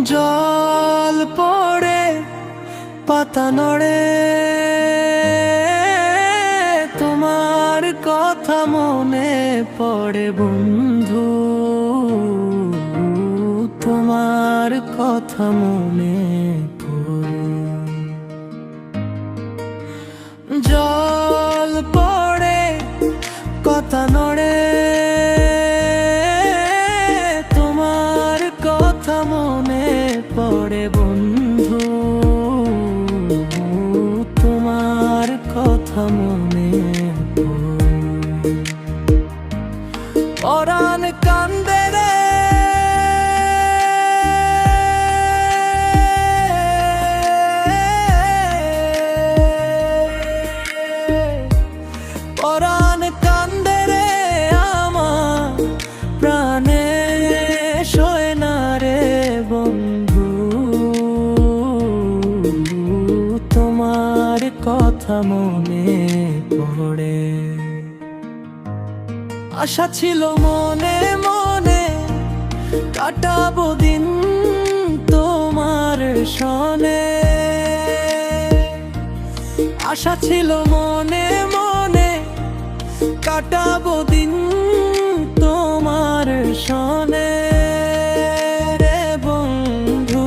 জল পড়ে, পাতা নড়ে। তোমার কথা মনে পড়ে বন্ধু, তোমার কথা মনে পড়ে। জল পড়ে কথা নড়ে। তোমার কথা মনে পড়ে বন্ধু তোমার কথা মনে পরাণ কান্দে রে। পরাণ তোমার কথা মনে পড়ে। আশা ছিল মনে মনে কাটাবো দিন তোমার সনে। আশা ছিল মনে মনে কাটাবো দিন তোমার সনে। রে বন্ধু,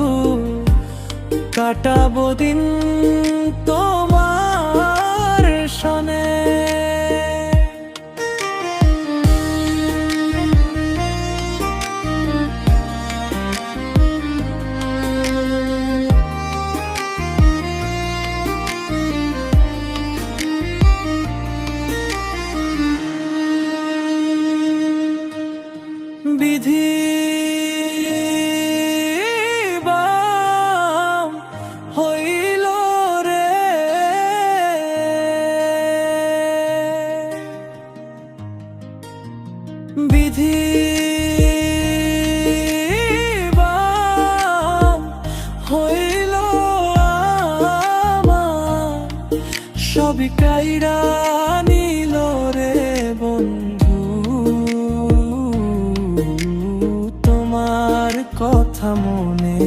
কাটাবো দিন বিধি হইল আমার। সবই কাইরা রে বন্ধু। তোমার কথা মনে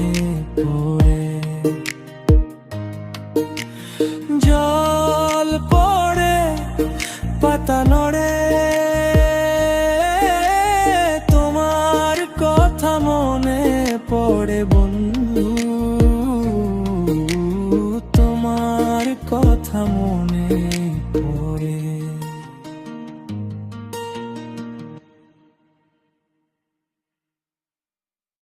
পড়ে। জল পা করে বল।